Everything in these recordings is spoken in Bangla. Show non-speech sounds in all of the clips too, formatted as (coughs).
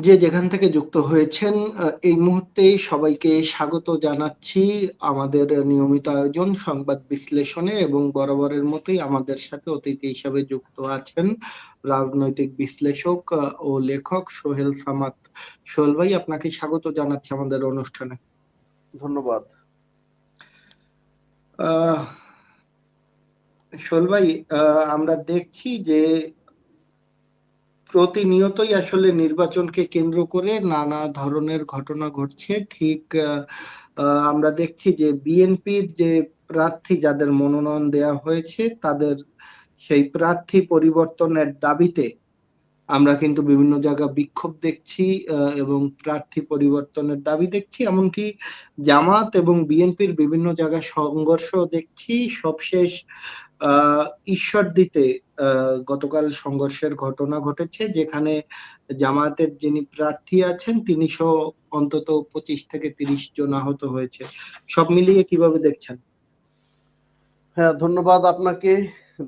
যে যেখান থেকে যুক্ত হয়েছেন এই মুহূর্তে সবাইকে স্বাগত জানাচ্ছি আমাদের নিয়মিত আয়োজন সংবাদ বিশ্লেষণে এবং বরাবরের মতোই আমাদের সাথে অতিথি হিসেবে যুক্ত আছেন রাজনৈতিক বিশ্লেষক ও লেখক সোহেল সামাত সোহেল ভাই আপনাকে স্বাগত জানাচ্ছি আমাদের অনুষ্ঠানে। ধন্যবাদ। আহ, সোহেল ভাই আহ, আমরা দেখছি যে প্রতিনিয়তই আসলে নির্বাচনকে কেন্দ্র করে নানা ধরনের ঘটনা ঘটছে। ঠিক আমরা দেখছি যে বিএনপির যে প্রার্থী যাদের মনোনয়ন দেয়া হয়েছে, তাদের সেই প্রার্থী পরিবর্তনের দাবিতে আমরা কিন্তু বিভিন্ন জায়গায় বিক্ষোভ দেখছি এবং প্রার্থী পরিবর্তনের দাবি দেখছি, এমনকি জামাত এবং বিএনপির বিভিন্ন জায়গায় সংঘর্ষ দেখছি। সবশেষ ঈশ্বর দিতে গতকাল সংঘর্ষের ঘটনা ঘটেছে, যেখানে জামায়াতের যিনি প্রার্থী আছেন তিনি সহ অন্তত পঁচিশ থেকে তিরিশ জন আহত হয়েছে। সব মিলিয়ে কীভাবে দেখছেন? হ্যাঁ ধন্যবাদ আপনাকে।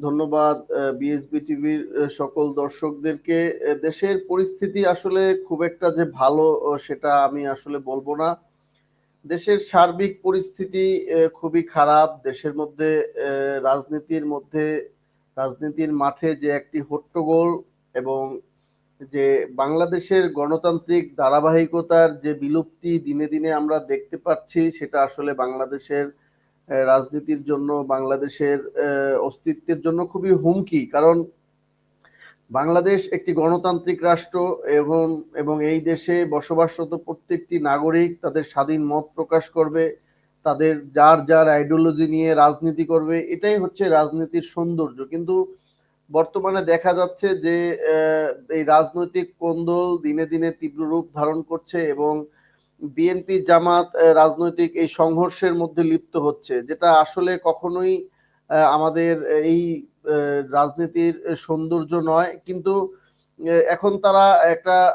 ধন্যবাদ বিএসবি টিভির সকল দর্শকদেরকে। দেশের পরিস্থিতি আসলে খুব একটা যে ভালো সেটা আমি আসলে বলব না। দেশের সার্বিক পরিস্থিতি খুবই খারাপ। দেশের মধ্যে রাজনীতির মধ্যে, রাজনীতির মাঠে যে একটি হট্টগোল এবং যে বাংলাদেশের গণতান্ত্রিক ধারাবাহিকতার যে বিলুপ্তি দিনে দিনে আমরা দেখতে পাচ্ছি, সেটা আসলে বাংলাদেশের রাজনীতির জন্য, বাংলাদেশের অস্তিত্বের জন্য খুবই হুমকি। কারণ বাংলাদেশ একটি গণতান্ত্রিক রাষ্ট্র এবং এবং এই দেশে বসবাসরত প্রত্যেকটি নাগরিক তাদের স্বাধীন মত প্রকাশ করবে, তাদের যার যার আইডিওলজি নিয়ে রাজনীতি করবে, এটাই হচ্ছে রাজনীতির সৌন্দর্য। কিন্তু বর্তমানে দেখা যাচ্ছে যে এই রাজনৈতিক কোন্দল দিনে দিনে তীব্র রূপ ধারণ করছে এবং বিএনপি জামাত রাজনৈতিক এই সংঘর্ষের মধ্যে লিপ্ত হচ্ছে, যেটা আসলে কখনোই আমাদের এই রাজনীতির সৌন্দর্য নয়। কিন্তু এখন তারা একটা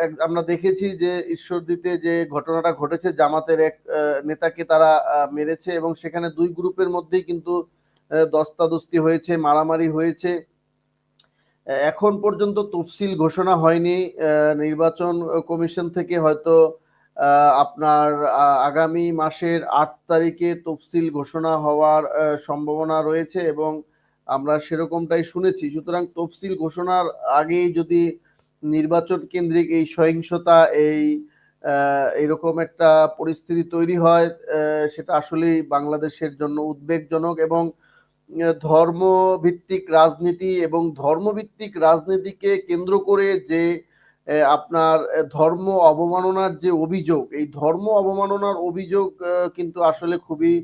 এক- আমরা দেখেছি যে ঈশ্বরদীতে যে ঘটনাটা ঘটেছে, জামাতের এক নেতাকে তারা মেরেছে এবং সেখানে দুই গ্রুপের মধ্যেই কিন্তু দস্তাদস্তি হয়েছে, মারামারি হয়েছে। এখন পর্যন্ত তফসিল ঘোষণা হয়নি নির্বাচন কমিশন থেকে হয়তো আপনার আগামী মাসের আট তারিখে তফসিল ঘোষণা হওয়ার সম্ভাবনা রয়েছে এবং আমরা সেরকমটাই শুনেছি। সুতরাং তফসিল ঘোষণার আগেই যদি নির্বাচন কেন্দ্রিক এই সহিংসতা, এই এরকম একটা পরিস্থিতি তৈরি হয় সেটা আসলেই বাংলাদেশের জন্য উদ্বেগজনক এবং ধর্মভিত্তিক রাজনীতি এবং ধর্মভিত্তিক রাজনীতিকে কেন্দ্র করে যে আপনার ধর্ম অবমাননার যে অভিযোগ, এই ধর্ম অবমাননার অভিযোগ কিন্তু আসলে খুবই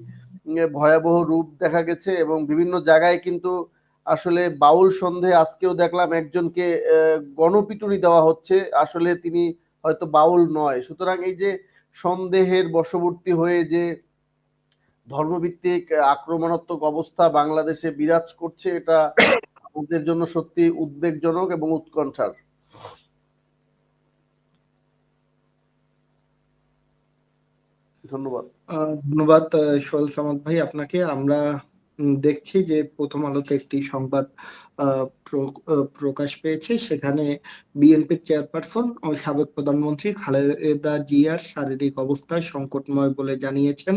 ভয়াবহ রূপ দেখা গেছে এবং বিভিন্ন জায়গায় কিন্তু আসলে বাউল সন্ধে আজকেও দেখলাম একজনকে গণপিটুনি দেওয়া হচ্ছে। আসলে তিনি হয়তো বাউল নয়। সুতরাং এই যে সন্দেহের বশবর্তী হয়ে যে ধর্মভিত্তিক আক্রমণাত্মক অবস্থা বাংলাদেশে বিরাজ করছে, এটা আমাদের জন্য সত্যি উদ্বেগজনক এবং উৎকণ্ঠার। ধন্যবাদ। ধন্যবাদ সোহেল সামাদ ভাই। আপনাকে আমরা দেখছি যে প্রথম আলোতে একটি সংবাদ প্রকাশ পেয়েছে। সেখানে বিএনপির চেয়ারপারসন ও সাবেক প্রধানমন্ত্রী খালেদা জিয়ার শারীরিক অবস্থা সংকটময় বলে জানিয়েছেন।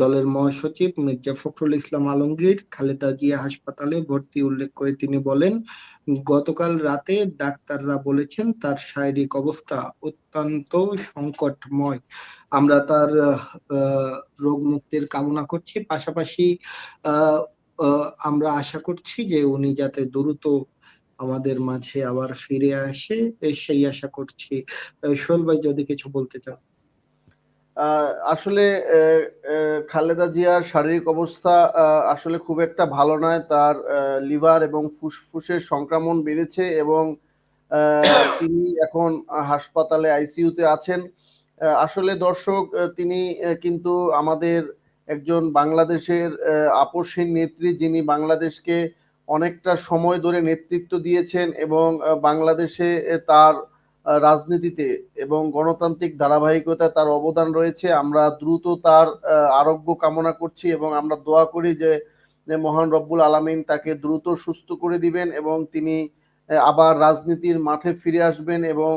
দলের মহাসচিব মির্জা ফখরুল ইসলাম আলমগীর খালেদা জিয়া হাসপাতালে ভর্তি উল্লেখ করে তিনি বলেন গতকাল রাতে ডাক্তাররা বলেছেন তার শারীরিক অবস্থা অত্যন্ত সংকটময়। আমরা তার রোগ মুক্তির কামনা করছি। পাশাপাশি আমরা আশা করছি যে উনি যাতে দ্রুত আমাদের মাঝে আবার ফিরে আসে, সেই আশা করছি। সোহেল ভাই যদি কিছু বলতে চান। আসলে খালেদা জিয়ার শারীরিক অবস্থা আসলে খুব একটা ভালো নয়। তার লিভার এবং ফুসফুসের সংক্রমণ বেড়েছে এবং তিনি এখন হাসপাতালে আইসিইউতে আছেন। আসলে দর্শক তিনি কিন্তু আমাদের একজন বাংলাদেশের আপসহীন নেত্রী যিনি বাংলাদেশকে অনেকটা সময় ধরে নেতৃত্ব দিয়েছেন এবং বাংলাদেশে তার রাজনীতিতে এবং গণতান্ত্রিক ধারাবাহিকতায় তার অবদান রয়েছে। আমরা দ্রুত তার আরোগ্য কামনা করছি এবং আমরা দোয়া করি যে মহান রব্বুল আলামিন তাকে দ্রুত সুস্থ করে দিবেন এবং তিনি আবার রাজনীতির মাঠে ফিরে আসবেন এবং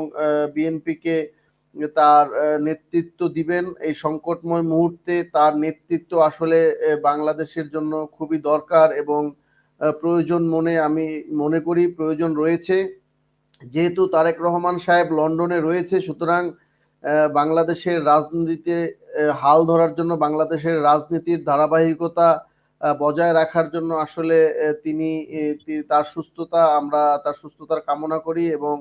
বিএনপিকে তার নেতৃত্ব দিবেন। এই সংকটময় মুহূর্তে তার নেতৃত্ব আসলে বাংলাদেশের জন্য খুবই দরকার এবং প্রয়োজন মনে আমি মনে করি, প্রয়োজন রয়েছে। যেহেতু তারেক রহমান সাহেব লন্ডনে রয়েছে, সুতরাং বাংলাদেশের রাজনীতিতে হাল ধরার জন্য বাংলাদেশের রাজনীতির ধারাবাহিকতা বজায় রাখার জন্য আসলে তিনি তার সুস্থতা, আমরা তার সুস্থতার কামনা করি এবং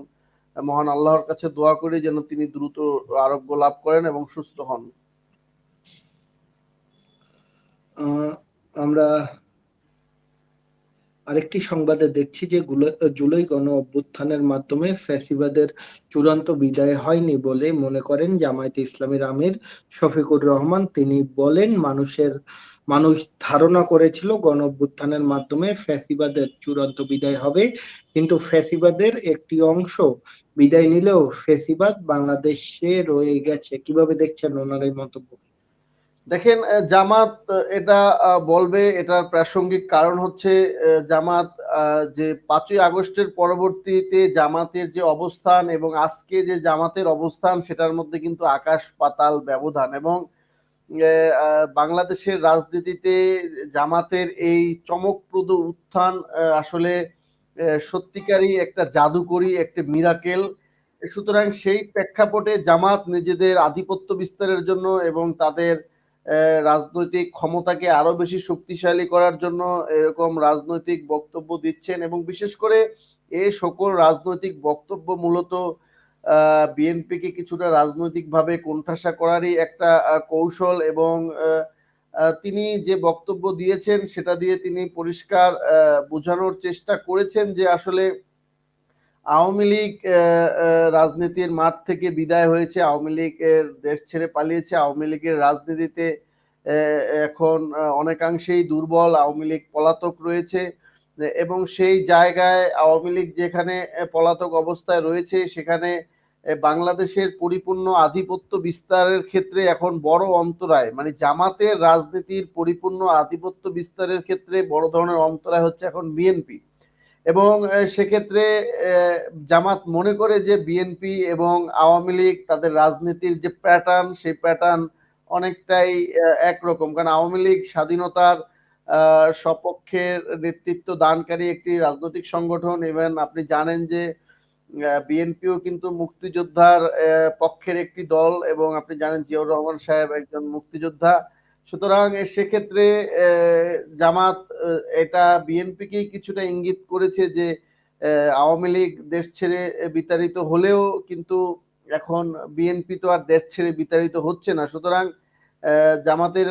মহান আল্লাহর কাছে দোয়া করি যেন তিনি দ্রুত আরোগ্য লাভ করেন এবং সুস্থ হন। আমরা আরেকটি সংবাদে দেখছি যে জুলাই গণ অভ্যুত্থানের মাধ্যমে ফ্যাসিবাদের চূড়ান্ত বিদায় হয়নি বলে মনে করেন জামায়াতে ইসলামীর আমির শফিকুর রহমান। তিনি বলেন, মানুষের, মানুষ ধারণা করেছিল গণ অভ্যুত্থানের মাধ্যমে ফ্যাসিবাদের চূড়ান্ত বিদায় হবে, কিন্তু ফ্যাসিবাদের একটি অংশ বিদায় নিলেও ফ্যাসিবাদ বাংলাদেশে রয়ে গেছে। কীভাবে দেখছেন ওনার এই মন্তব্য? দেখেন জামাত এটা বলবে, এটার প্রাসঙ্গিক কারণ হচ্ছে জামাত যে পাঁচই আগস্টের পরবর্তীতে জামাতের যে অবস্থান এবং আজকে যে জামাতের অবস্থান, সেটার মধ্যে কিন্তু আকাশ পাতাল ব্যবধান এবং বাংলাদেশের রাজনীতিতে জামাতের এই চমকপ্রদ উত্থান আসলে সত্যিকারই একটা জাদুকরী, একটা মিরাকেল। সুতরাং সেই প্রেক্ষাপটে জামাত নিজেদের আধিপত্য বিস্তারের জন্য এবং তাদের রাজনৈতিক ক্ষমতাকে আরও বেশি শক্তিশালী করার জন্য এরকম রাজনৈতিক বক্তব্য দিচ্ছেন এবং বিশেষ করে এ সকল রাজনৈতিক বক্তব্য মূলত বিএনপিকে কিছুটা রাজনৈতিকভাবে কোণঠাসা করারই একটা কৌশল এবং তিনি যে বক্তব্য দিয়েছেন সেটা দিয়ে তিনি পরিষ্কার বোঝানোর চেষ্টা করেছেন যে আসলে আওয়ামী লীগ রাজনীতির মাঠ থেকে বিদায় হয়েছে, আওয়ামী লীগ এর দেশ ছেড়ে পালিয়েছে, আওয়ামী লীগের রাজনীতিতে এখন অনেকাংশেই দুর্বল, আওয়ামী লীগ পলাতক রয়েছে, এবং সেই জায়গায় আওয়ামী লীগ যেখানে পলাতক অবস্থায় রয়েছে, সেখানে বাংলাদেশের পরিপূর্ণ আধিপত্য বিস্তারের ক্ষেত্রে এখন বড় অন্তরায় মানে জামাতের রাজনীতির পরিপূর্ণ আধিপত্য বিস্তারের ক্ষেত্রে বড় ধরনের অন্তরায় হচ্ছে এখন বিএনপি। এবং সেক্ষেত্রে জামাত মনে করে যে বিএনপি এবং আওয়ামী লীগ তাদের রাজনীতির যে প্যাটার্ন সেই প্যাটার্ন অনেকটাই একরকম। কারণ আওয়ামী লীগ স্বাধীনতার সপক্ষের নেতৃত্ব দানকারী একটি রাজনৈতিক সংগঠন। ইভেন আপনি জানেন যে বিএনপিও কিন্তু মুক্তিযোদ্ধার পক্ষের একটি দল এবং আপনি জানেন জিয়াউর রহমান সাহেব একজন মুক্তিযোদ্ধা। সুতরাং সেক্ষেত্রে জামাত এটা বিএনপিকে কিছুটা ইঙ্গিত করেছে যে আওয়ামী লীগ দেশ ছেড়ে বিতাড়িত হলেও কিন্তু এখন বিএনপি তো আর দেশ ছেড়ে বিতাড়িত হচ্ছে না। সুতরাং জামাতের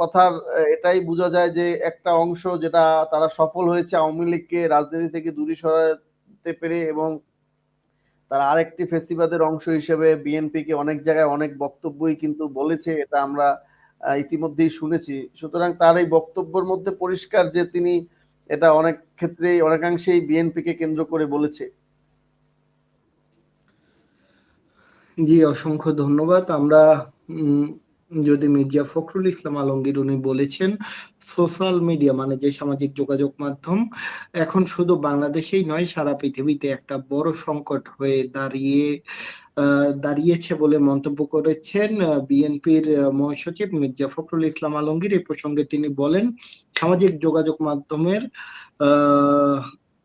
কথার এটাই বোঝা যায় যে একটা অংশ যেটা তারা সফল হয়েছে আওয়ামী লীগকে রাজনীতি থেকে দূরে সরাতে পেরে এবং তারা আরেকটি ফেস্টিভালের অংশ হিসেবে বিএনপিকে অনেক জায়গায় অনেক বক্তব্যই কিন্তু বলেছে। এটা আমরা ইতিমধ্যেই শুনেছি। সুতরাং তার এই বক্তব্যের মধ্যে পরিষ্কার যে তিনি এটা অনেক ক্ষেত্রেই, অনেকাংশেই বিএনপিকে কেন্দ্র করে বলেছে। জি, অসংখ্য ধন্যবাদ। আমরা যদি মির্জা ফখরুল ইসলাম আলমগীর উনি বলেছেন, সোশ্যাল মিডিয়া মানে যে সামাজিক যোগাযোগ মাধ্যম, এখন শুধু বাংলাদেশেই নয়, সারা পৃথিবীতে একটা বড় সংকট হয়ে দাঁড়িয়ে দাঁড়িয়েছে বলে মন্তব্য করেছেন বিএনপির মহাসচিব মির্জা ফখরুল ইসলাম আলমগীর। এ প্রসঙ্গে তিনি বলেন, সামাজিক যোগাযোগ মাধ্যমের, আহ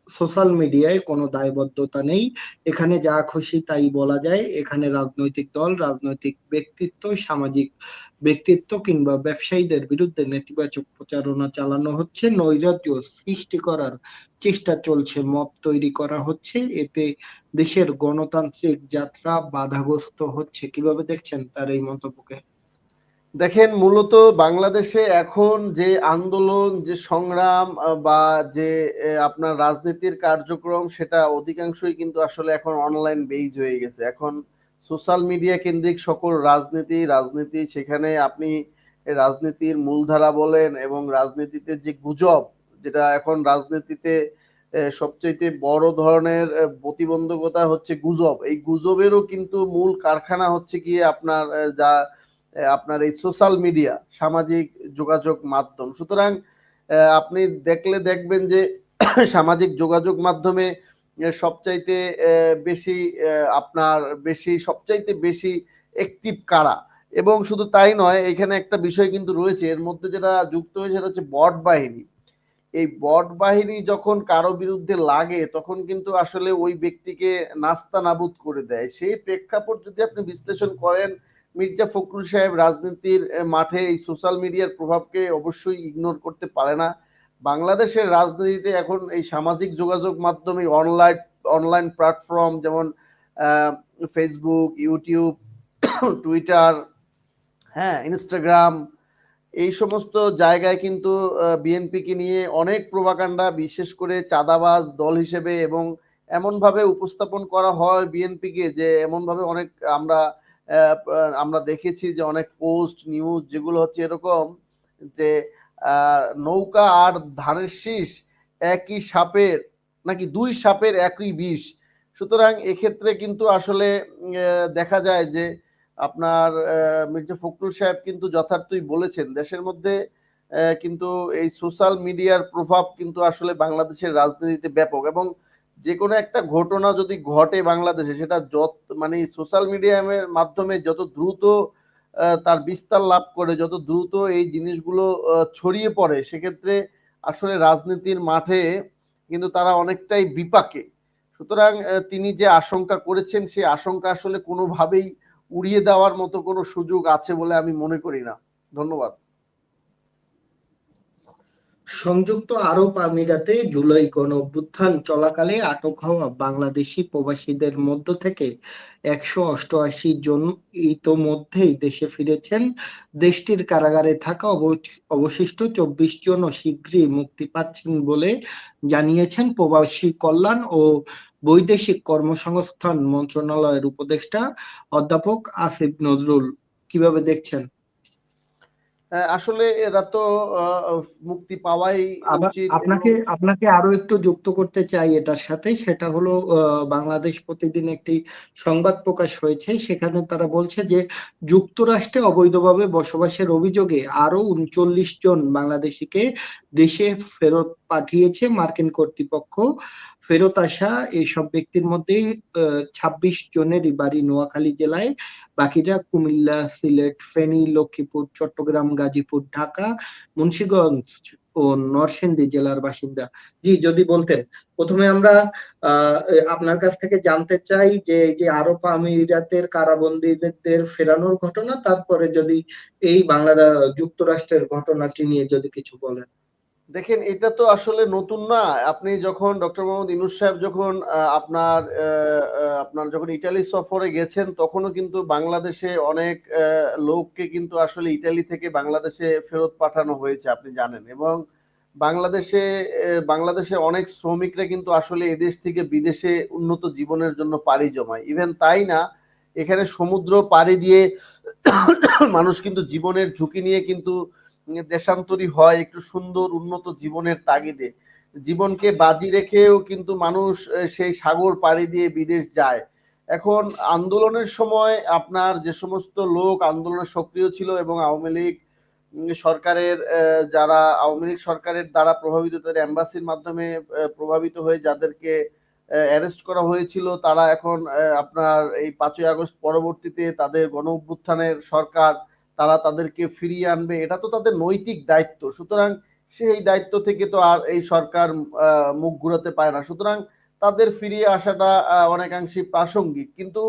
সোশ্যাল মিডিয়ায় কোনো দায়বদ্ধতা নেই। এখানে যা খুশি তাই বলা যায়। এখানে রাজনৈতিক দল, রাজনৈতিক ব্যক্তিত্ব, সামাজিক ব্যক্তিত্ব কিংবা ব্যবসায়ীদের বিরুদ্ধে নেতিবাচক প্রচারণা চালানো হচ্ছে। নৈরাজ্য সৃষ্টি করার চেষ্টা চলছে মত তৈরি করা হচ্ছে। এতে দেশের গণতান্ত্রিক যাত্রা বাধাগ্রস্ত হচ্ছে। কীভাবে দেখছেন তার এই মন্তব্যকে? দেখেন, মূলত বাংলাদেশে এখন যে আন্দোলন, যে সংগ্রাম বা যে আপনার রাজনীতির কার্যক্রম, সেটা অধিকাংশই কিন্তু আসলে এখন অনলাইন বেইজ হয়ে গেছে। এখন সোশ্যাল মিডিয়া কেন্দ্রিক সকল রাজনীতি রাজনীতি সেখানে আপনি রাজনীতির মূলধারা বলেন এবং রাজনীতিতে যে গুজব, যেটা এখন রাজনীতিতে সবচাইতে বড় ধরনের প্রতিবন্ধকতা হচ্ছে গুজব। এই গুজবেরও কিন্তু মূল কারখানা হচ্ছে গিয়ে আপনার যা আপনার এই সোশ্যাল মিডিয়া সামাজিক যোগাযোগ মাধ্যম। সুতরাং আপনি দেখলে দেখবেন যে (coughs) সামাজিক যোগাযোগ মাধ্যমে সবচাইতে বেশি আপনার বেশি, সবচাইতে বেশি অ্যাক্টিভ কারা? এবং শুধু তাই নয়, এখানে একটা বিষয় কিন্তু রয়েছে, এর মধ্যে যেটা যুক্ত হয়েছে সেটা হচ্ছে বট বাহিনী। এই বট বাহিনী যখন কারও বিরুদ্ধে লাগে, তখন কিন্তু আসলে ওই ব্যক্তিকে নাস্তা নাবুদ করে দেয়। সেই প্রেক্ষাপট যদি আপনি বিশ্লেষণ করেন মির্জা ফখরুল সাহেব রাজনীতির মাঠে এই সোশ্যাল মিডিয়ার প্রভাবকে অবশ্যই ইগনোর করতে পারে না। বাংলাদেশের রাজনীতিতে এখন এই সামাজিক যোগাযোগ মাধ্যমে অনলাইন অনলাইন প্ল্যাটফর্ম যেমন ফেসবুক ইউটিউব টুইটার হ্যাঁ ইনস্টাগ্রাম এই সমস্ত জায়গায় কিন্তু বিএনপিকে নিয়ে অনেক প্রভাকাণ্ডা বিশেষ করে চাঁদাবাজ দল হিসেবে এবং এমনভাবে উপস্থাপন করা হয় বিএনপিকে যে এমনভাবে অনেক আমরা আমরা দেখেছি যে অনেক পোস্ট নিউজ যেগুলো হচ্ছে এরকম যে নৌকা আর ধানের শীষ একই সাপের, নাকি দুই সাপের একই বিষ। সুতরাং এক্ষেত্রে কিন্তু আসলে দেখা যায় যে আপনার মির্জা ফখরুল সাহেব কিন্তু যথার্থই বলেছেন, দেশের মধ্যে কিন্তু এই সোশ্যাল মিডিয়ার প্রভাব কিন্তু আসলে বাংলাদেশের রাজনীতিতে ব্যাপক এবং যে কোনো একটা ঘটনা যদি ঘটে বাংলাদেশে, সেটা যত মানে সোশ্যাল মিডিয়ামের মাধ্যমে যত দ্রুত তার বিস্তার লাভ করে, যত দ্রুত এই জিনিসগুলো ছড়িয়ে পড়ে, সেক্ষেত্রে আসলে রাজনীতির মাঠে কিন্তু তারা অনেকটাই বিপাকে। সুতরাং তিনি যে আশঙ্কা করেছেন সেই আশঙ্কা আসলে কোনোভাবেই উড়িয়ে দেওয়ার মতো কোনো সুযোগ আছে বলে আমি মনে করি না। ধন্যবাদ। সংযুক্ত আরব আমিরাতে জুলাই গণ অভ্যুত্থান চলাকালে আটক হওয়া বাংলাদেশি প্রবাসীদের মধ্য থেকে একশো অষ্টআশি জন ইতোমধ্যেই দেশে ফিরেছেন। দেশটির কারাগারে থাকা অব- অবশিষ্ট চব্বিশ জনও শীঘ্রই মুক্তি পাচ্ছেন বলে জানিয়েছেন প্রবাসী কল্যাণ ও বৈদেশিক কর্মসংস্থান মন্ত্রণালয়ের উপদেষ্টা অধ্যাপক আসিফ নজরুল। কীভাবে দেখছেন? আসলে এরা তো মুক্তি পাওয়াই আপনাকে আপনাকে আরও একটু যুক্ত করতে চাই এটার সাথে। সেটা হলো বাংলাদেশ প্রতিদিন একটি সংবাদ প্রকাশ হয়েছে। সেখানে তারা বলছে যে যুক্তরাষ্ট্রে অবৈধভাবে বসবাসের অভিযোগে আরও উনচল্লিশ জন বাংলাদেশিকে দেশে ফেরত পাঠিয়েছে মার্কিন কর্তৃপক্ষ। ফেরত আসা এইসব ব্যক্তির মধ্যে ছাব্বিশ জনেরই বাড়ি নোয়াখালী জেলায়। বাকিরা কুমিল্লা, সিলেট, ফেনী, লক্ষ্মীপুর, চট্টগ্রাম, গাজীপুর, ঢাকা, মুন্সিগঞ্জ ও নরসিংদী জেলার বাসিন্দা। জি, যদি বলতেন। প্রথমে আমরা আপনার কাছ থেকে জানতে চাই যে, এই যে আরব আমিরাতের কারাবন্দীদের ফেরানোর ঘটনা, তারপরে যদি এই বাংলাদেশ যুক্তরাষ্ট্রের ঘটনাটি নিয়ে যদি কিছু বলেন। দেখেন, এটা তো আসলে নতুন না। আপনি যখন ডক্টর মোহাম্মদ ইনুস সাহেব যখন আপনার আপনার যখন ইটালি সফরে গেছেন, তখনও কিন্তু বাংলাদেশে অনেক লোককে কিন্তু আসলে ইটালি থেকে বাংলাদেশে ফেরত পাঠানো হয়েছে, আপনি জানেন। এবং বাংলাদেশে বাংলাদেশে অনেক শ্রমিকরা কিন্তু আসলে এদেশ থেকে বিদেশে উন্নত জীবনের জন্য পাড়ি জমায়। ইভেন তাই না, এখানে সমুদ্র পাড়ি দিয়ে মানুষ কিন্তু জীবনের ঝুঁকি নিয়ে কিন্তু দেশান্তরী হয় একটু সুন্দর উন্নত জীবনের তাগিদে। জীবনকে বাজি রেখেও কিন্তু মানুষ সেই সাগর পাড়ি দিয়ে বিদেশ যায়। এখন আন্দোলনের সময় আপনার যে সমস্ত লোক আন্দোলনে সক্রিয় ছিল এবং আওয়ামী লীগ সরকারের যারা, আওয়ামী লীগ সরকারের দ্বারা প্রভাবিত, তাদের অ্যাম্বাসির মাধ্যমে প্রভাবিত হয়ে যাদেরকে অ্যারেস্ট করা হয়েছিল, তারা এখন আপনার এই পাঁচই আগস্ট পরবর্তীতে তাদের গণ অভ্যুত্থানের সরকার তারা তাদেরকে ফিরিয়ে আনবে, এটা তো তাদের নৈতিক দায়িত্ব। সুতরাং সেই দায়িত্ব থেকে তো আর এই সরকার মুখ ঘুরাতে পারে না। সুতরাং তাদের ফিরিয়ে আসাটা অনেকাংশে প্রাসঙ্গিক। কিন্তু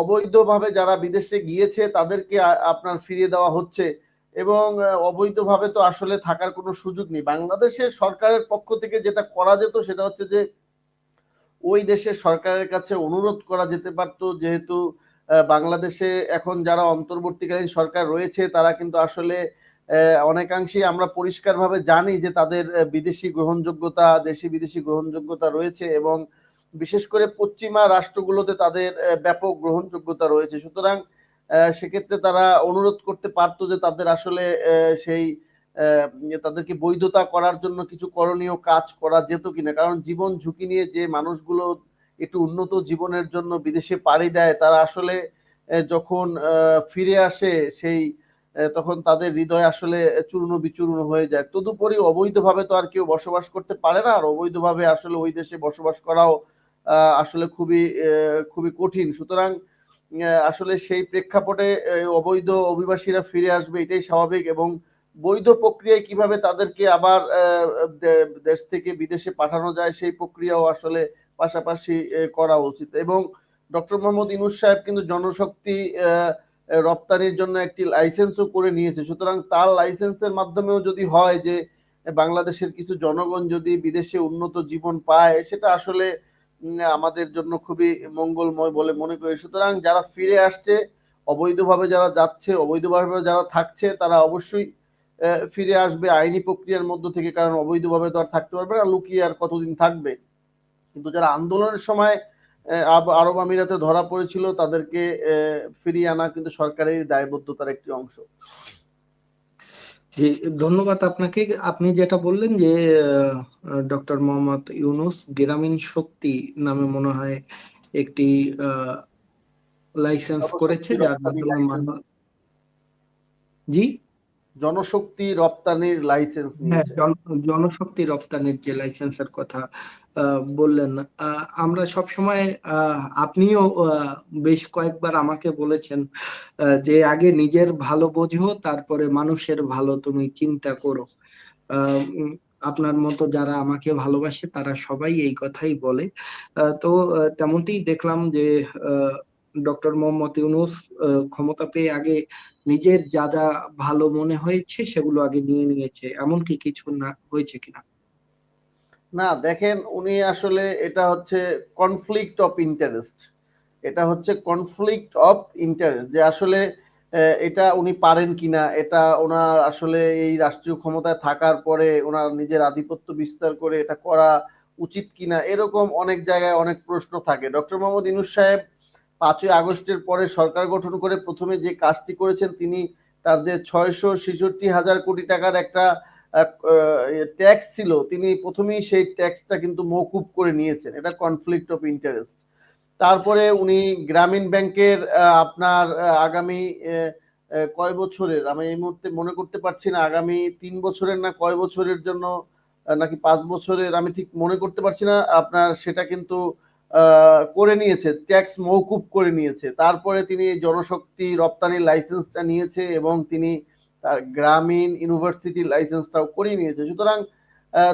অবৈধভাবে যারা বিদেশে গিয়েছে, তাদেরকে আপনার ফিরিয়ে দেওয়া হচ্ছে এবং অবৈধভাবে তো আসলে থাকার কোনো সুযোগ নেই। বাংলাদেশের সরকারের পক্ষ থেকে যেটা করা যেত, সেটা হচ্ছে যে ওই দেশের সরকারের কাছে অনুরোধ করা যেতে পারতো, যেহেতু বাংলাদেশে এখন যারা অন্তর্বর্তীকালীন সরকার রয়েছে, তারা কিন্তু আসলে অনেকাংশেই আমরা পরিষ্কারভাবে জানি যে তাদের বিদেশি গ্রহণযোগ্যতা, দেশি বিদেশি গ্রহণযোগ্যতা রয়েছে এবং বিশেষ করে পশ্চিমা রাষ্ট্রগুলোতে তাদের ব্যাপক গ্রহণযোগ্যতা রয়েছে। সুতরাং সেক্ষেত্রে তারা অনুরোধ করতে পারতো যে তাদের আসলে সেই তাদেরকে বৈধতা করার জন্য কিছু করণীয় কাজ করা যেত কিনা। কারণ জীবন ঝুঁকি নিয়ে যে মানুষগুলো একটু উন্নত জীবনের জন্য বিদেশে পাড়ি দেয়, তারা আসলে যখন ফিরে আসে সেই তখন তাদের হৃদয় আসলে চূর্ণ বিচূর্ণ হয়ে যায়। তদুপরি অবৈধভাবে তো আর কেউ বসবাস করতে পারে না, আর অবৈধভাবে আসলে ওই দেশে বসবাস করাও আসলে খুবই খুবই কঠিন। সুতরাং আসলে সেই প্রেক্ষাপটে অবৈধ অভিবাসীরা ফিরে আসবে এটাই স্বাভাবিক এবং বৈধ প্রক্রিয়ায় কীভাবে তাদেরকে আবার দেশ থেকে বিদেশে পাঠানো যায় সেই প্রক্রিয়াও আসলে পাশাপাশি করা উচিত। এবং ডক্টর মোহাম্মদ ইনুস সাহেব কিন্তু জনশক্তি রপ্তানির জন্য একটি লাইসেন্সও করে নিয়েছে। সুতরাং তার লাইসেন্সের মাধ্যমেও যদি হয় যে বাংলাদেশের কিছু জনগণ যদি বিদেশে উন্নত জীবন পায়, সেটা আসলে আমাদের জন্য খুবই মঙ্গলময় বলে মনে করি। সুতরাং যারা ফিরে আসছে, অবৈধভাবে যারা যাচ্ছে, অবৈধভাবে যারা থাকছে, তারা অবশ্যই ফিরে আসবে আইনি প্রক্রিয়ার মধ্য থেকে, কারণ অবৈধভাবে তো আর থাকতে পারবে না, লুকিয়ে আর কতদিন থাকবে? কিন্তু যারা আন্দোলনের সময় আরব আমিরাতে ধরা পড়েছিল তাদেরকে ফিরিয়ে আনা কিন্তু সরকারের দায়বদ্ধতার একটি অংশ। জি ধন্যবাদ আপনাকে। আপনি যেটা বললেন যে ডক্টর মোহাম্মদ ইউনুস গ্রামীণ শক্তি নামে মনে হয় একটি লাইসেন্স করেছে যার মাধ্যমে জি? জনশক্তি রপ্তানির লাইসেন্স হ্যাঁ নিয়েছে। জনশক্তি রপ্তানির যে লাইসেন্সের কথা বললেন আমরা সব সময় আপনিও বেশ কয়েকবার আমাকে বলেছেন যে আগে নিজের ভালো বোঝো তারপরে মানুষের ভালো তুমি চিন্তা করো। আহ, আপনার মতো যারা আমাকে ভালোবাসে তারা সবাই এই কথাই বলে। আহ, তো তেমনটি দেখলাম যে ডক্টর মোহাম্মদ ইউনুস ক্ষমতা পেয়ে আগে নিজের যা যা ভালো মনে হয়েছে সেগুলো আগে নিয়ে নিয়েছে। এমন কি কিছু না, হয়েছে কিনা? না, দেখেন, উনি আসলে এটা হচ্ছে কনফ্লিক্ট অফ ইন্টারেস্ট এটা হচ্ছে কনফ্লিক্ট অফ ইন্টারেস্ট যে আসলে এটা উনি পারেন কিনা, এটা ওনার আসলে এই রাষ্ট্রীয় ক্ষমতায় থাকার পরে ওনার নিজের আধিপত্য বিস্তার করে এটা করা উচিত কিনা, এরকম অনেক জায়গায় অনেক প্রশ্ন থাকে। ডক্টর মোহাম্মদ ইনুস সাহেব পাঁচই আগস্টের পরে সরকার গঠন করে প্রথমে যে কাজটি করেছেন তিনি যে ছয়শো ছেষট্টি হাজার কোটি টাকার একটা ট্যাক্স ছিল, তিনি প্রথমেই সেই ট্যাক্সটা কিন্তু মৌকুব করে নিয়েছেন, এটা কনফ্লিক্ট অফ ইন্টারেস্ট তারপরে উনি গ্রামীণ ব্যাংকের আপনার আগামী কয় বছরের, আমি এই মুহূর্তে মনে করতে পারছি না, আগামী তিন বছরের না কয় বছরের জন্য নাকি পাঁচ বছরের, আমি ঠিক মনে করতে পারছি না, আপনার সেটা কিন্তু করে নিয়েছে, ট্যাক্স মৌকুব করে নিয়েছে। তারপরে তিনি জনশক্তি রপ্তানির লাইসেন্সটা নিয়েছে এবং তিনি তার গ্রামীণ ইউনিভার্সিটি লাইসেন্সটাও করিয়ে নিয়েছে। সুতরাং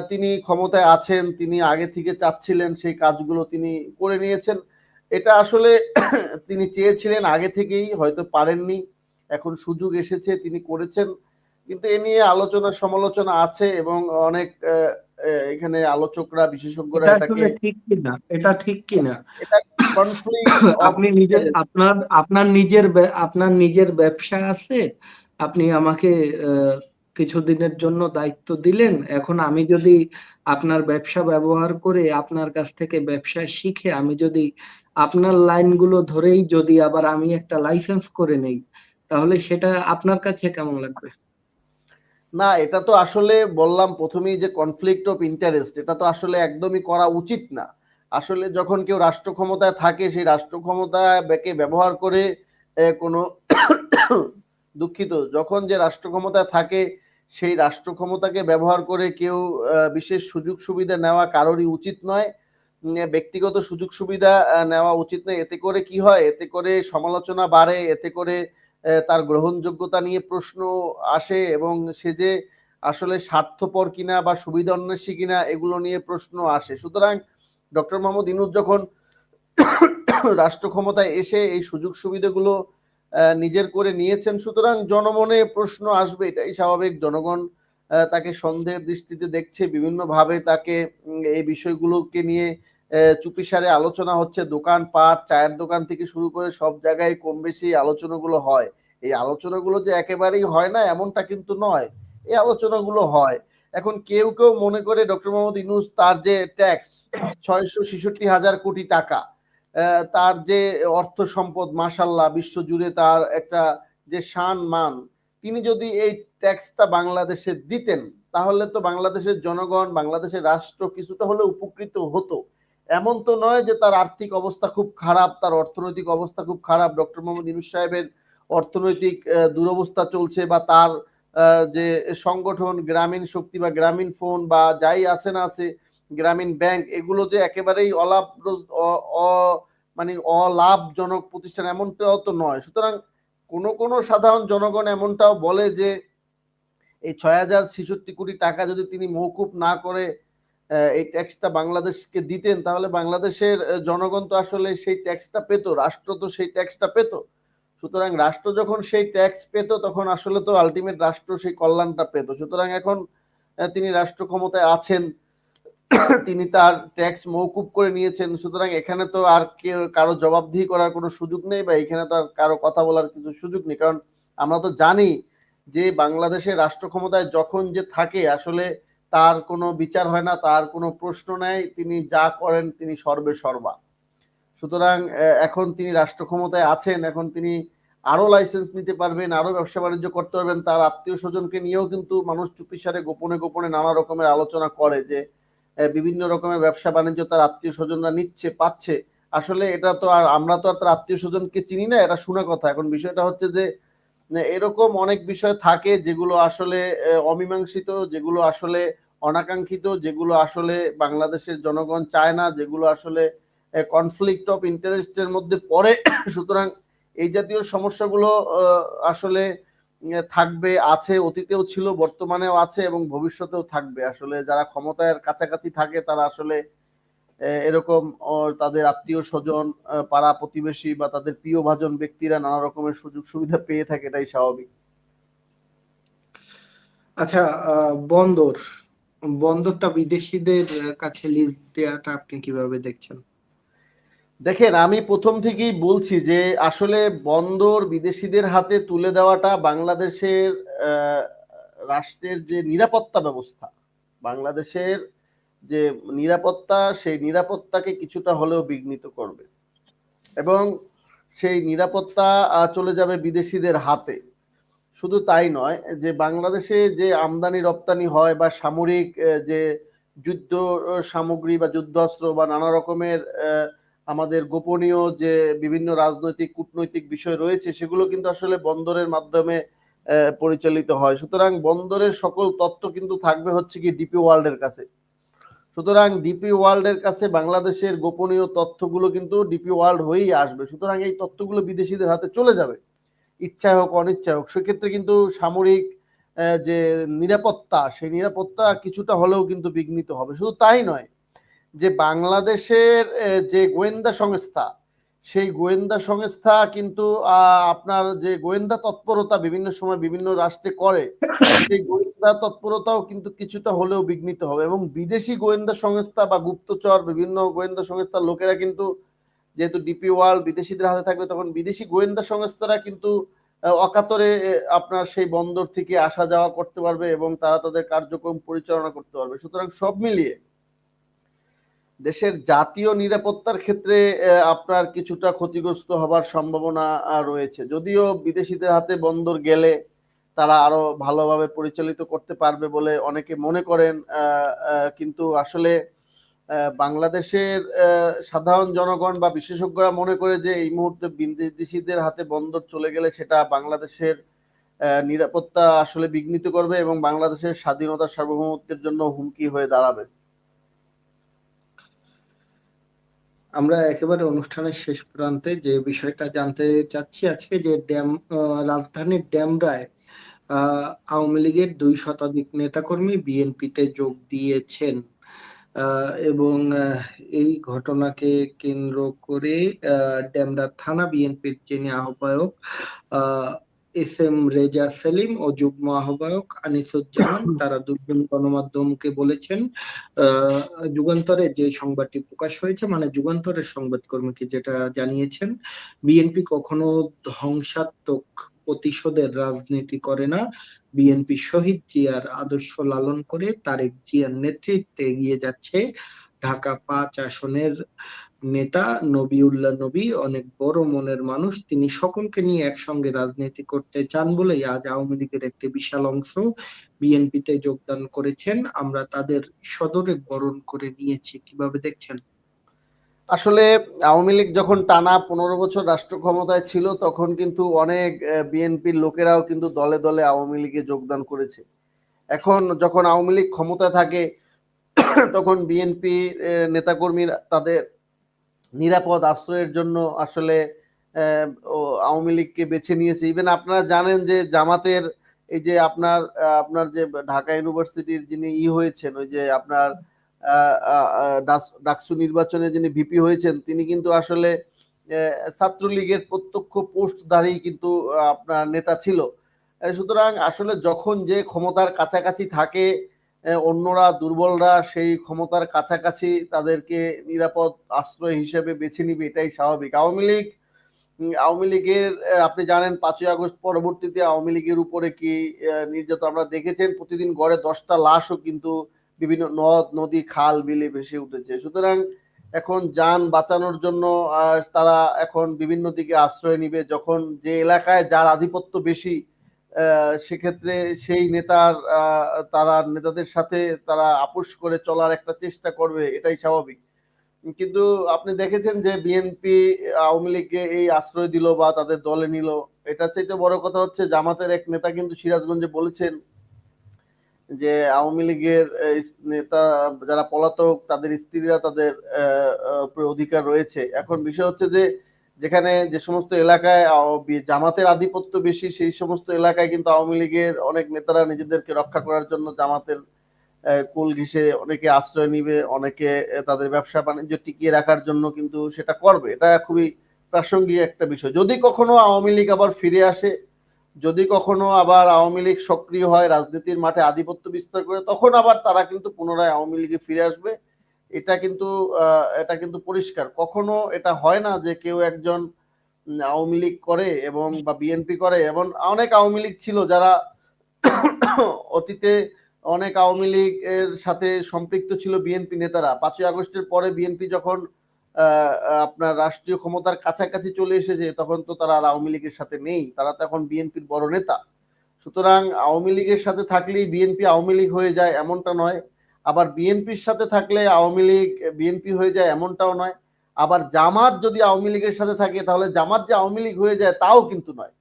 তিনি ক্ষমতায় আছেন, তিনি আগে থেকে চাচ্ছিলেন সেই কাজগুলো তিনি করে নিয়েছেন। এটা আসলে (clears throat) তিনি চেয়েছিলেন, আগে থেকেই হয়তো পারেননি, এখন সুযোগ এসেছে, তিনি করেছেন। কিন্তু এ নিয়ে আলোচনা সমালোচনা আছে এবং অনেক এখানে আলোচকরা বিশেষজ্ঞরা এটা এটাকে ঠিক কিনা? এটা ঠিক কিনা? (coughs) আপনি নিজের আপনার আপনার নিজের আপনার নিজের ব্যবসা আছে আপনি আমাকে কিছুদিনের জন্য দায়িত্ব দিলেন এখন আমি যদি আপনার ব্যবসা ব্যবহার করে আপনার কাছ থেকে ব্যবসা শিখে আমি যদি আপনার লাইনগুলো ধরেই যদি আবার আমি একটা লাইসেন্স করে নেই তাহলে সেটা আপনার কাছে কেমন লাগবে? না, এটা তো আসলে বললাম প্রথমেই যে কনফ্লিক্ট অফ ইন্টারেস্ট এটা তো আসলে একদমই করা উচিত না। আসলে যখন কেউ রাষ্ট্র ক্ষমতায় থাকে, সেই রাষ্ট্র ক্ষমতাকে ব্যবহার করে কোনো (coughs) দুঃখিত, যখন যে রাষ্ট্র ক্ষমতায় থাকে, সেই রাষ্ট্র ক্ষমতাকে ব্যবহার করে কেউ বিশেষ সুযোগ সুবিধা নেওয়া কারোরই উচিত নয়। ব্যক্তিগত সুযোগ সুবিধা নেওয়া উচিত নয়। এতে করে কি হয়? এতে করে সমালোচনা বাড়ে, এতে করে তার গ্রহণযোগ্যতা নিয়ে প্রশ্ন আসে এবং সে যে আসলে স্বার্থপর কিনা বা সুবিধা অন্বেষী কিনা এগুলো নিয়ে প্রশ্ন আসে। সুতরাং ডক্টর মোহাম্মদ ইনুস যখন রাষ্ট্র ক্ষমতায় এসে এই সুযোগ সুবিধাগুলো নিজের করে নিয়েছেন, সুতরাং জনমনে প্রশ্ন আসবে, এটাই স্বাভাবিক। জনগণ তাকে সন্দেহের দৃষ্টিতে দেখছে, বিভিন্নভাবে তাকে এই বিষয়গুলোকে নিয়ে চুপিসারে আলোচনা হচ্ছে, দোকান পাট, চায়ের দোকান থেকে শুরু করে সব জায়গায় কম বেশি আলোচনাগুলো হয়। এই আলোচনাগুলো যে একেবারেই হয় না, এমনটা কিন্তু নয়। এই আলোচনাগুলো হয়। এখন কেউ কেউ মনে করে ডক্টর মোহাম্মদ ইনুস তার যে ট্যাক্স, ছয়শো ছেষট্টি হাজার কোটি টাকা তার যে অর্থ সম্পদ মাসাল্লাহ বিশ্ব জুড়ে তার একটা যে শান মান, তিনি যদি এই ট্যাক্সটা বাংলাদেশে দিতেন, তাহলে তো বাংলাদেশের জনগণ, বাংলাদেশের রাষ্ট্র কিছুটা হলে উপকৃত হতো। এমন তো নয় যে তার আর্থিক অবস্থা খুব খারাপ, তার অর্থনৈতিক অবস্থা খুব খারাপ। ডক্টর মোহাম্মদ ইনুস সাহেবের অর্থনৈতিক দুরবস্থা চলছে বা তার যে সংগঠন, গ্রামীণ শক্তি বা গ্রামীণ ফোন বা যাই আছে না আছে, গ্রামীণ ব্যাংক, এগুলো যে একেবারেই অলাভ মানে অলাভজনক প্রতিষ্ঠান এমনটাও তো নয়। সুতরাং কোন কোন সাধারণ জনগণ এমনটাও বলে যে, এই ছয় হাজার ছেষট্টি কোটি টাকা যদি তিনি মৌকুব না করে এই ট্যাক্সটা বাংলাদেশকে দিতেন, তাহলে বাংলাদেশের জনগণ তো আসলে সেই ট্যাক্সটা পেত, রাষ্ট্র তো সেই ট্যাক্সটা পেত। সুতরাং রাষ্ট্র যখন সেই ট্যাক্স পেত, তখন আসলে তো আলটিমেট রাষ্ট্র সেই কল্যাণটা পেত। সুতরাং এখন তিনি রাষ্ট্র ক্ষমতায় আছেন, (coughs) তিনি তার ট্যাক্স মৌকুব করে নিয়েছেন। সুতরাং এখানে তো আর কেউ, কারও জবাবদিহি করার কোনো সুযোগ নেই বা এখানে তো আর কারও কথা বলার কিছু সুযোগ নেই। কারণ আমরা তো জানি যে বাংলাদেশের রাষ্ট্র ক্ষমতায় যখন যে থাকে, আসলে তার কোনো বিচার হয় না, তার কোনো প্রশ্ন নেই, তিনি যা করেন তিনি সর্বে সর্বা। সুতরাং এখন তিনি রাষ্ট্র ক্ষমতায় আছেন, এখন তিনি আরও লাইসেন্স নিতে পারবেন আরও ব্যবসা বাণিজ্য করতে পারবেন, তার আত্মীয় স্বজনকে নিয়েও কিন্তু মানুষ চুপিসারে গোপনে গোপনে নানা রকমের আলোচনা করে যে বিভিন্ন রকমের ব্যবসা বাণিজ্য তার আত্মীয় স্বজনরা নিচ্ছে, পাচ্ছে। আসলে এটা তো আর আমরা তো আর তার আত্মীয় স্বজনকে চিনি না, এটা শোনা কথা। এখন বিষয়টা হচ্ছে যে এরকম অনেক বিষয় থাকে যেগুলো আসলে অমীমাংসিত, যেগুলো আসলে অনাকাঙ্ক্ষিত, যেগুলো আসলে বাংলাদেশের জনগণ চায় না, যেগুলো আসলে কনফ্লিক্ট অফ ইন্টারেস্টের মধ্যে পড়ে। (coughs) সুতরাং এই জাতীয় সমস্যাগুলো আসলে থাকবে, আছে, অতীতেও ছিল, বর্তমানেও আছে এবং ভবিষ্যতেও থাকবে। আসলে যারা ক্ষমতার কাছাকাছি থাকে তারা আসলে এরকম তাদের আত্মীয় স্বজন পাড়া প্রতিবেশী বা তাদের প্রিয় ভাজন ব্যক্তিরা নানা রকমের সুযোগ সুবিধা পেয়ে থাকে এটাই স্বাভাবিক। আচ্ছা বন্দর বন্দরটা বিদেশিদের কাছে লিজ দেওয়াটা আপনি কীভাবে দেখছেন? দেখেন আমি প্রথম থেকেই বলছি যে আসলে বন্দর বিদেশিদের হাতে তুলে দেওয়াটা বাংলাদেশের আহ, রাষ্ট্রের যে নিরাপত্তা ব্যবস্থা বাংলাদেশের যে নিরাপত্তা, সেই নিরাপত্তাকে কিছুটা হলেও বিঘ্নিত করবে। এবং সেই নিরাপত্তা চলে যাবে বিদেশিদের হাতে। শুধু তাই নয়, যে বাংলাদেশে যে আমদানি, রপ্তানি হয় বা সামরিক যে যুদ্ধ সামগ্রী বা যুদ্ধাস্ত্র বা নানা রকমের আমাদের গোপনীয় যে বিভিন্ন রাজনৈতিক, কূটনৈতিক বিষয় রয়েছে, সেগুলো কিন্তু আসলে বন্দরের মাধ্যমে পরিচালিত হয়। সুতরাং বন্দরের সকল তথ্য কিন্তু থাকবে হচ্ছে কি ডিপি ওয়ার্ল্ডের কাছে। সুতরাং ডিপি ওয়ার্ল্ডের কাছে বাংলাদেশের গোপনীয় তথ্যগুলো কিন্তু ডিপি ওয়ার্ল্ড হয়েই আসবে। সুতরাং এই তথ্যগুলো বিদেশিদের হাতে চলে যাবে। ইচ্ছা হোক অনিচ্ছা হোক। সেক্ষেত্রে কিন্তু সামরিক যে নিরাপত্তা, সেই নিরাপত্তা কিছুটা হলেও কিন্তু বিঘ্নিত হবে। শুধু তাই নয় যে বাংলাদেশের যে গোয়েন্দা সংস্থা সেই গোয়েন্দা সংস্থা কিন্তু আপনার যে গোয়েন্দা তৎপরতা বিভিন্ন সময় বিভিন্ন রাষ্ট্রে করে, সেই গোয়েন্দা তৎপরতাও কিন্তু কিছুটা হলেও বিঘ্নিত হবে। এবং বিদেশি গোয়েন্দা সংস্থা বা গুপ্তচর বিভিন্ন গোয়েন্দা সংস্থার লোকেরা কিন্তু, যেহেতু ডিপি ওয়ার্ল্ড বিদেশিদের হাতে থাকবে, তখন বিদেশি গোয়েন্দা সংস্থারা কিন্তু অকাতরে আপনার সেই বন্দর থেকে আসা যাওয়া করতে পারবে এবং তারা তাদের কার্যক্রম পরিচালনা করতে পারবে। সুতরাং সব মিলিয়ে দেশের জাতীয় নিরাপত্তার ক্ষেত্রে আপনার কিছুটা ক্ষতিগ্রস্ত হবার সম্ভাবনা রয়েছে। যদিও বিদেশিদের হাতে বন্দর গেলে তারা আরও ভালোভাবে পরিচালিত করতে পারবে বলে অনেকে মনে করেন কিন্তু আসলে বাংলাদেশের সাধারণ জনগণ বা বিশেষজ্ঞরা মনে করে যে এই মুহূর্তে বিদেশিদের হাতে বন্দর চলে গেলে সেটা বাংলাদেশের নিরাপত্তা আসলে বিঘ্নিত করবে এবং বাংলাদেশের স্বাধীনতা সার্বভৌমত্বের জন্য হুমকি হয়ে দাঁড়াবে। আমরা একেবারে অনুষ্ঠানের শেষ প্রান্তে যে বিষয়টা জানতে চাচ্ছি আজকে যে ড্যাম রাজধানীর ড্যামরায় আহ, আওয়ামী লীগের দুই শতাধিক নেতাকর্মী বিএনপিতে যোগ দিয়েছেন। এবং এই ঘটনাকে কেন্দ্র করে ড্যামরা থানা বিএনপির যিনি আহ্বায়ক আহ, এস এম রেজা সেলিম ও যুগ্ম আহ্বায়ক আনিসুজ্জামান, তারা দুজন গণমাধ্যমকে বলেছেন যুগান্তরে যে সংবাদটি প্রকাশ হয়েছে মানে যুগান্তরের সংবাদকর্মীকে যেটা জানিয়েছেন বিএনপি কখনো ধ্বংসাত্মক প্রতিশোধের রাজনীতি করে না। বিএনপি শহীদ জিয়ার আদর্শ লালন করে তারেক জিয়ার নেতৃত্বে এগিয়ে যাচ্ছে ঢাকা পাঁচ আসনের নেতা নবিউল্লাহ নবী, অনেক বড় মনের মানুষ, তিনি সকলকে নিয়ে একসঙ্গে রাজনীতি করতে চান বলেই আজ আওয়ামী লীগের একটি বিশাল অংশ বিএনপিতে যোগদান করেছেন। আমরা তাদের সদরে বরণ করে নিয়েছি, কীভাবে দেখছেন? আসলে আওয়ামী লীগ যখন টানা পনেরো বছর রাষ্ট্র ক্ষমতায় ছিল, তখন কিন্তু অনেক বিএনপির লোকেরাও কিন্তু দলে দলে আওয়ামী লীগে যোগদান করেছে। এখন যখন আওয়ামী লীগ ক্ষমতায় থাকে, তখন বিএনপি নেতাকর্মীরা তাদের নিরাপদ আশ্রয়ের জন্য আসলে আওয়ামী লীগকে বেছে নিয়েছে। ইভেন আপনারা জানেন যে জামাতের এই যে আপনার আপনার যে ঢাকা ইউনিভার্সিটির যিনি ই হয়েছেন, ওই যে আপনার ডাকসু নির্বাচনে যিনি ভিপি হয়েছেন, তিনি কিন্তু আসলে ছাত্রলীগের প্রত্যক্ষ পোস্ট পোস্টধারী কিন্তু আপনার নেতা ছিল। সুতরাং আসলে যখন যে ক্ষমতার কাছাকাছি থাকে অন্যরা, দুর্বলরা সেই ক্ষমতার কাছাকাছি তাদেরকে নিরাপদ আশ্রয় হিসেবে বেছে নিবে, এটাই স্বাভাবিক। আওয়ামী লীগ আওয়ামী লীগের আপনি জানেন পাঁচই আগস্ট পরবর্তীতে আওয়ামী লীগের উপরে কি নির্যাতন আমরা দেখেছেন, প্রতিদিন গড়ে দশটা লাশও কিন্তু বিভিন্ন নদ, নদী, খাল, বিলে ভেসে উঠেছে। সুতরাং এখন যান বাঁচানোর জন্য তারা এখন বিভিন্ন দিকে আশ্রয় নিবে। যখন যে এলাকায় যার আধিপত্য বেশি সেক্ষেত্রে সেই নেতার তারা নেতাদের সাথে তারা আপোষ করে চলার একটা চেষ্টা করবে, এটাই স্বাভাবিক। কিন্তু আপনি দেখেছেন যে বিএনপি আওয়ামী লীগকে এই আশ্রয় দিল বা তাদের দলে নিল, এটার চাইতে বড় কথা হচ্ছে জামাতের এক নেতা কিন্তু সিরাজগঞ্জে বলেছেন যে আওয়ামী লীগের নেতা যারা পলাতক, তাদের স্ত্রীরা তাদের অধিকার রয়েছে। এখন বিষয় হচ্ছে যে যেখানে যে সমস্ত এলাকায় জামাতের আধিপত্য বেশি, সেই সমস্ত এলাকায় কিন্তু আওয়ামী লীগের অনেক নেতারা নিজেদেরকে রক্ষা করার জন্য জামাতের কুল ঘিসে অনেকে আশ্রয় নিবে, অনেকে তাদের ব্যবসা বাণিজ্য টিকিয়ে রাখার জন্য কিন্তু সেটা করবে। এটা খুবই প্রাসঙ্গিক একটা বিষয়। যদি কখনো আওয়ামী লীগ আবার ফিরে আসে, যদি কখনো আবার আওয়ামী লীগ সক্রিয় হয়, রাজনীতির মাঠে আধিপত্য বিস্তার করে, তখন আবার তারা কিন্তু পুনরায় আওয়ামী লীগে ফিরে আসবে। এটা কিন্তু এটা কিন্তু পরিষ্কার। কখনো এটা হয় না যে কেউ একজন আওয়ামী লীগ করে এবং বা বিএনপি করে এবং অনেক আওয়ামী লীগ ছিল যারা অতীতে অনেক আওয়ামী লীগ এর সাথে সম্পৃক্ত ছিল বিএনপি নেতারা। পাঁচই আগস্টের পরে বিএনপি যখন আপনার রাষ্ট্রীয় ক্ষমতার কাছাকাছি চলে এসেছে, তখন তো তারা আর আওয়ামী লীগের সাথে নেই। তারা তো এখন বিএনপির বড় নেতা। সুতরাং আওয়ামী লীগের সাথে থাকলেই বিএনপি আওয়ামী লীগ হয়ে যায় এমনটা নয়। আবার বিএনপির সাথে থাকলে আওয়ামী লীগ, বিএনপি হয়ে যায় এমনটাও নয়। আবার জামাত যদি আওয়ামী লীগের সাথে থাকে, তাহলে জামাত যে আওয়ামী লীগ হয়ে যায় তাও কিন্তু নয়।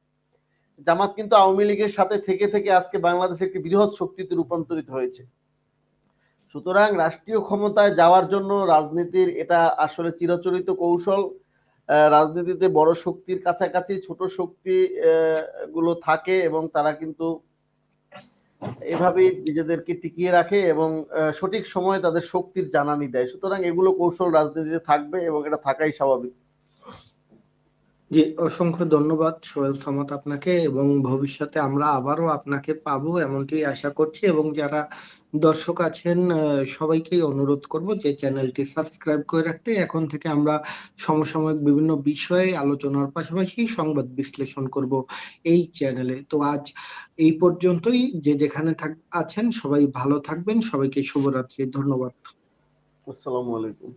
জামাত কিন্তু আওয়ামী লীগের সাথে থেকে থেকে আজকে বাংলাদেশে একটি বৃহৎ শক্তিতে রূপান্তরিত হয়েছে। সুতরাং রাষ্ট্রীয় ক্ষমতায় যাওয়ার জন্য রাজনীতির এটা আসলে চিরচরিত কৌশল। রাজনীতিতে বড় শক্তির কাছাকাছি ছোট শক্তি গুলো থাকে এবং তারা কিন্তু এভাবেই নিজেদেরকে টিকিয়ে রাখে এবং সঠিক সময়ে তাদের শক্তির জানানি দেয়। সুতরাং এগুলো কৌশল রাজনীতিতে থাকবে এবং এটা থাকাই স্বাভাবিক। জি, অসংখ্য ধন্যবাদ সোহেল সামত আপনাকে এবং ভবিষ্যতে আমরা আবারও আপনাকে পাবো এমনটি আশা করছি এবং যারা দর্শক আছেন সবাইকেই অনুরোধ করব যে চ্যানেলটি সাবস্ক্রাইব করে রাখতে। এখন থেকে আমরা সমসাময়িক বিভিন্ন বিষয়ে আলোচনার পাশাপাশি সংবাদ বিশ্লেষণ করব এই চ্যানেলে। তো আজ এই পর্যন্তই। যে যেখানে থাক, আছেন সবাই ভালো থাকবেন। সবাইকে শুভরাত্রি। ধন্যবাদ। আসসালামু আলাইকুম।